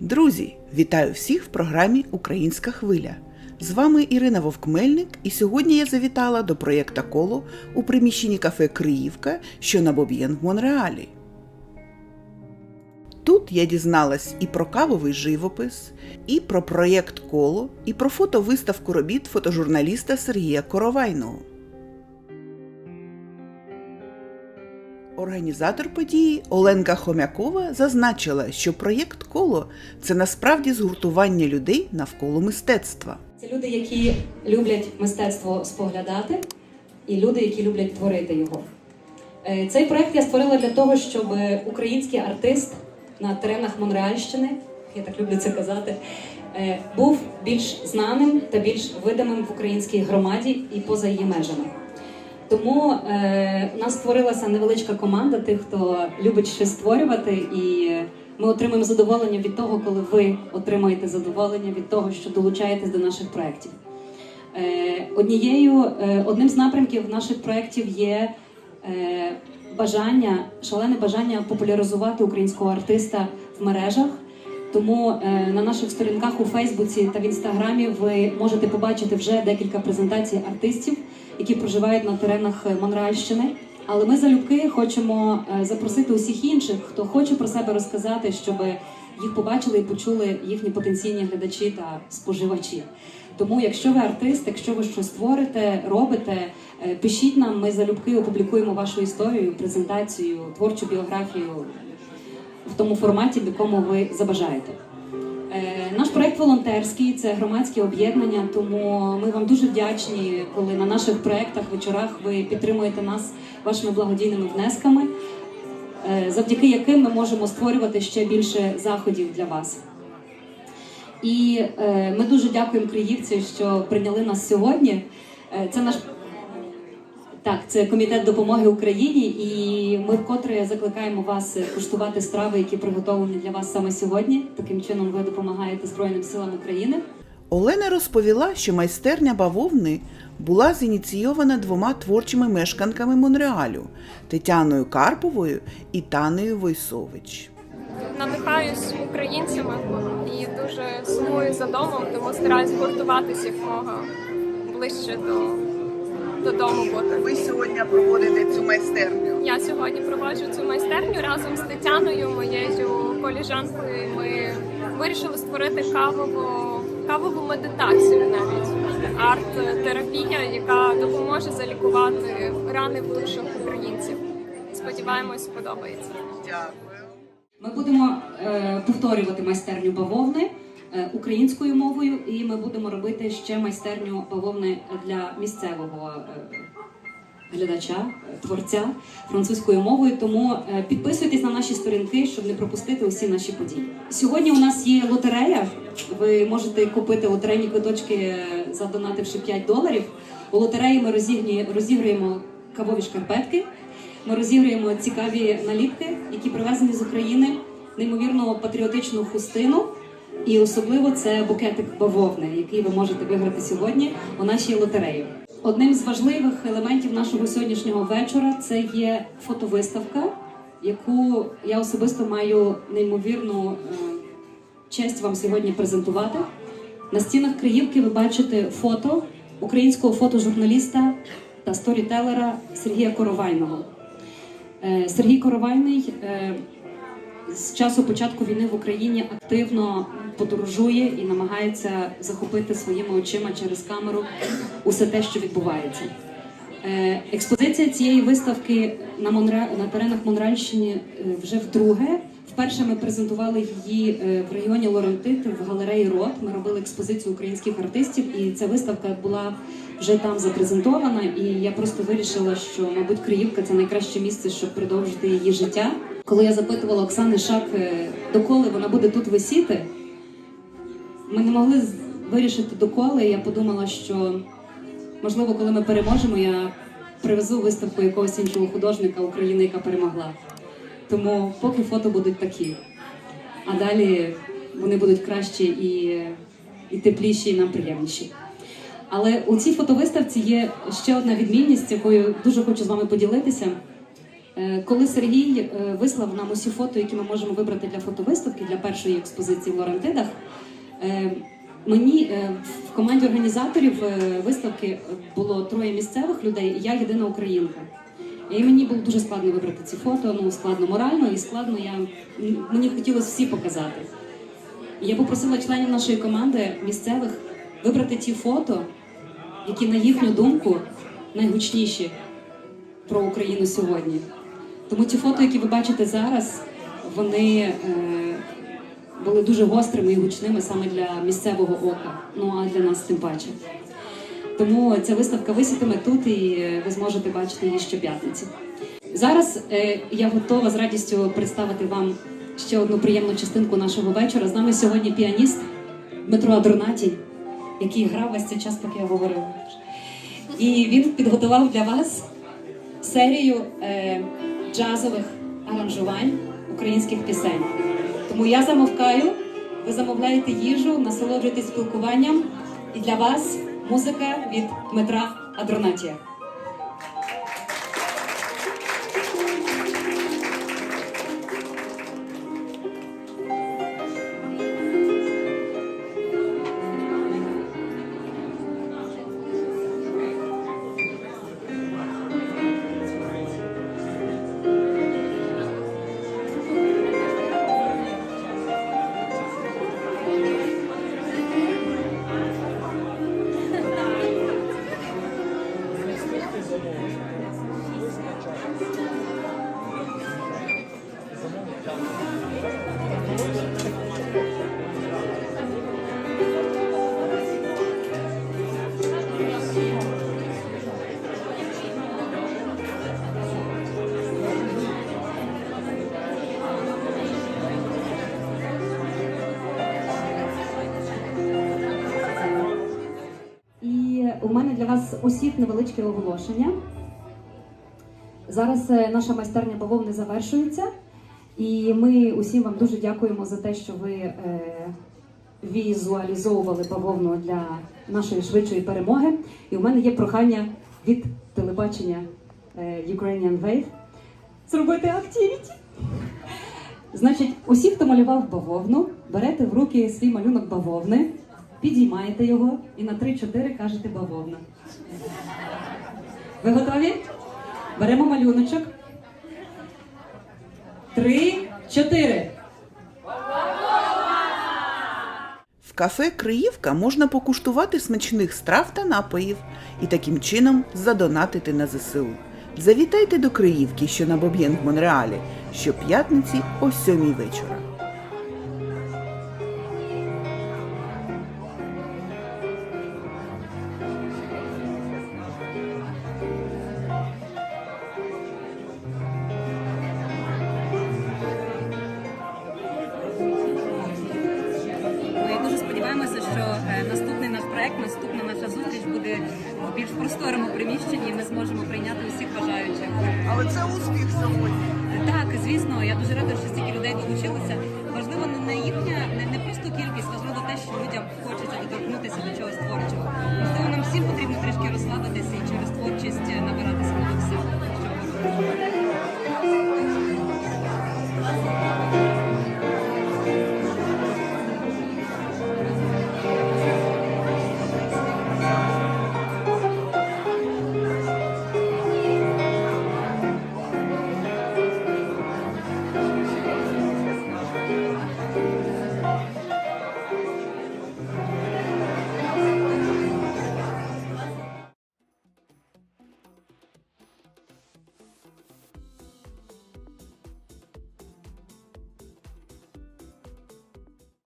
Друзі, вітаю всіх в програмі Українська хвиля. З вами Ірина Вовкмельник, і сьогодні я завітала до проєкта Коло у приміщенні кафе Криївка, що на Боб'єн в Монреалі. Тут я дізналась і про кавовий живопис, і про проєкт Коло, і про фотовиставку робіт фотожурналіста Сергія Коровайного. Організатор події Оленка Хомякова зазначила, що проєкт Коло це насправді згуртування людей навколо мистецтва. Це люди, які люблять мистецтво споглядати, і люди, які люблять творити його. Е, Цей проект я створила для того, щоб український артист на теренах Монреальщини, я так люблю це казати, е, був більш знаним та більш видимим в українській громаді і поза її межами. Тому е, у нас створилася невеличка команда тих, хто любить щось створювати, і ми отримуємо задоволення від того, коли ви отримуєте задоволення від того, що долучаєтесь до наших проєктів. Е, однією, е, одним з напрямків наших проєктів є е, бажання, шалене бажання популяризувати українського артиста в мережах. Тому е, на наших сторінках у Фейсбуці та в Інстаграмі ви можете побачити вже декілька презентацій артистів, які проживають на теренах е, Монреальщини. Але ми залюбки хочемо е, запросити усіх інших, хто хоче про себе розказати, щоб їх побачили і почули їхні потенційні глядачі та споживачі. Тому, якщо ви артист, якщо ви щось творите, робите, е, пишіть нам, ми залюбки опублікуємо вашу історію, презентацію, творчу біографію в тому форматі, в якому ви забажаєте. Проект волонтерський це громадське об'єднання, тому ми вам дуже вдячні, коли на наших проектах, вечорах ви підтримуєте нас вашими благодійними внесками, е, завдяки яким ми можемо створювати ще більше заходів для вас. І е, ми дуже дякуємо Криївці, що прийняли нас сьогодні. Е, це наш так, це комітет допомоги Україні, і ми вкотре закликаємо вас куштувати страви, які приготовлені для вас саме сьогодні. Таким чином ви допомагаєте Збройним силам України. Олена розповіла, що майстерня бавовни була зініційована двома творчими мешканками Монреалю Тетяною Карповою і Танею Войсович. надихаюсь українцями і дуже сумую за домом, тому стараюсь гуртуватися якомога ближче до додому бути. Ви сьогодні проводите цю майстерню. Я сьогодні проводжу цю майстерню разом з Тетяною, моєю коліжанкою. Ми вирішили створити кавову кавову медитацію, навіть арт-терапія, яка допоможе залікувати рани в душах українців. Сподіваємось, сподобається. Дякую. Ми будемо е, повторювати майстерню бавовни українською мовою, і ми будемо робити ще майстерню бавовни для місцевого е, глядача, е, творця французькою мовою. Тому е, підписуйтесь на наші сторінки, щоб не пропустити усі наші події. Сьогодні у нас є лотерея. Ви можете купити лотерейні квиточки, е, задонативши 5 доларів. У лотереї ми розіграємо кавові шкарпетки. Ми розіграємо цікаві наліпки, які привезені з України, неймовірно патріотичну хустину. І особливо це букетик бавовни, який ви можете виграти сьогодні у нашій лотереї. Одним з важливих елементів нашого сьогоднішнього вечора це є фотовиставка, яку я особисто маю неймовірну е, честь вам сьогодні презентувати. На стінах Криївки ви бачите фото українського фотожурналіста та сторітелера Сергія Коровайного. Е, Сергій Коровайний е, з часу початку війни в Україні активно подорожує і намагається захопити своїми очима через камеру усе те, що відбувається. Е, Експозиція цієї виставки на Монре... на теренах Монреальщини е, вже вдруге. Вперше ми презентували її е, в регіоні Лорентити в галереї Рот. Ми робили експозицію українських артистів, і ця виставка була вже там запрезентована. І я просто вирішила, що мабуть Криївка це найкраще місце, щоб продовжити її життя. Коли я запитувала Оксани Шак, доколи вона буде тут висіти, ми не могли вирішити доколи. Я подумала, що можливо, коли ми переможемо, я привезу виставку якогось іншого художника України, яка перемогла. Тому поки фото будуть такі, а далі вони будуть кращі і, і тепліші, і нам приємніші. Але у цій фотовиставці є ще одна відмінність, якою дуже хочу з вами поділитися. Е, Коли Сергій е, вислав нам усі фото, які ми можемо вибрати для фотовиставки для першої експозиції в Лорентидах, е, мені е, в команді організаторів е, виставки було троє місцевих людей, і я єдина українка. І мені було дуже складно вибрати ці фото, ну складно морально і складно я мені хотілося всі показати. І я попросила членів нашої команди місцевих вибрати ті фото, які, на їхню думку, найгучніші про Україну сьогодні. Тому ті фото, які ви бачите зараз, вони е, були дуже гострими і гучними саме для місцевого ока. Ну а для нас тим паче. Тому ця виставка висітиме тут, і е, ви зможете бачити її щоп'ятниці. Зараз е, я готова з радістю представити вам ще одну приємну частинку нашого вечора. З нами сьогодні піаніст Дмитро Адронатій, який грав весь цей час, поки я говорила. І він підготував для вас серію е, джазових аранжувань українських пісень. Тому я замовкаю, ви замовляєте їжу, насолоджуєтесь спілкуванням. І для вас музика від Дмитра Адронатія. У мене для вас усіх невеличке оголошення. Зараз е, наша майстерня бавовни завершується, і ми усім вам дуже дякуємо за те, що ви е, візуалізовували бавовну для нашої швидшої перемоги. І у мене є прохання від телебачення е, Ukrainian Wave зробити активіті. Значить, усі, хто малював бавовну, берете в руки свій малюнок бавовни, підіймаєте його і на 3-4 кажете бавовна. Ви готові? Беремо малюночок. Три, чотири. В кафе Криївка можна покуштувати смачних страв та напоїв і таким чином задонатити на ЗСУ. Завітайте до Криївки, що на Боб'єн в Монреалі, щоп'ятниці о 7 вечора. в просторому приміщенні ми зможемо прийняти усіх бажаючих. Але це успіх сьогодні. Так, звісно, я дуже рада, що стільки людей долучилися. Важливо ну, не їхня, не, не просто кількість, важливо те, що людям хочеться доторкнутися до чогось творчого. Можливо, нам всім потрібно трішки розслабитися і через творчість набирати.